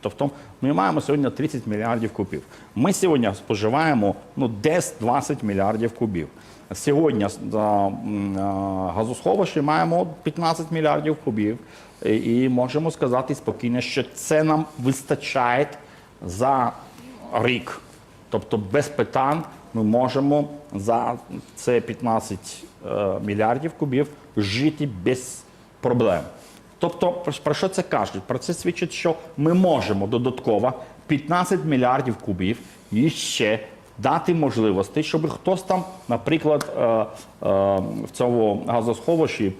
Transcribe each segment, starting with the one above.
Тобто ми маємо сьогодні 30 мільярдів кубів. Ми сьогодні споживаємо ну, десь 20 мільярдів кубів. Сьогодні а, м, а, газосховищі маємо 15 мільярдів кубів. І, і можемо сказати спокійно, що це нам вистачає за рік. Тобто без питань ми можемо за це 15 е, мільярдів кубів жити без проблем. Тобто, про- що це кажуть? Про це свідчить, що ми можемо додатково 15 мільярдів кубів і ще дати можливості, щоб хтось там, наприклад, е, е, в цьому газосховищі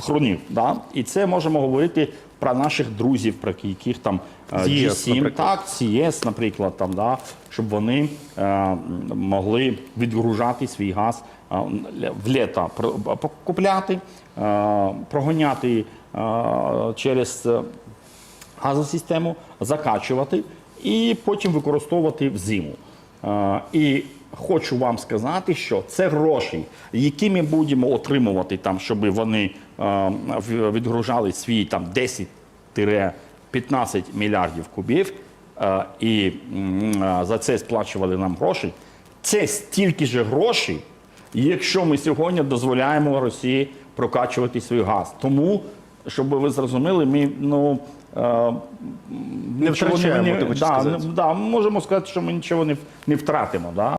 хронів. Да? І це можемо говорити про наших друзів, про яких там е, З ЄС, G7, наприклад. так, CS, наприклад, там, да, щоб вони е, могли відгружати свій газ е, в літо про- купляти, е, прогоняти е, через газосистему, закачувати і потім використовувати взиму. Е, І хочу вам сказати, що це гроші, які ми будемо отримувати, там, щоб вони е, відгружали свій там 10-15 мільярдів кубів, е, і е, за це сплачували нам гроші. Це стільки ж грошей, якщо ми сьогодні дозволяємо Росії прокачувати свій газ. Тому, щоб ви зрозуміли, ми ну. Не втрачаємо, не- да, сказати. ну, да, можемо сказати, що ми нічого не, не втратимо. Да?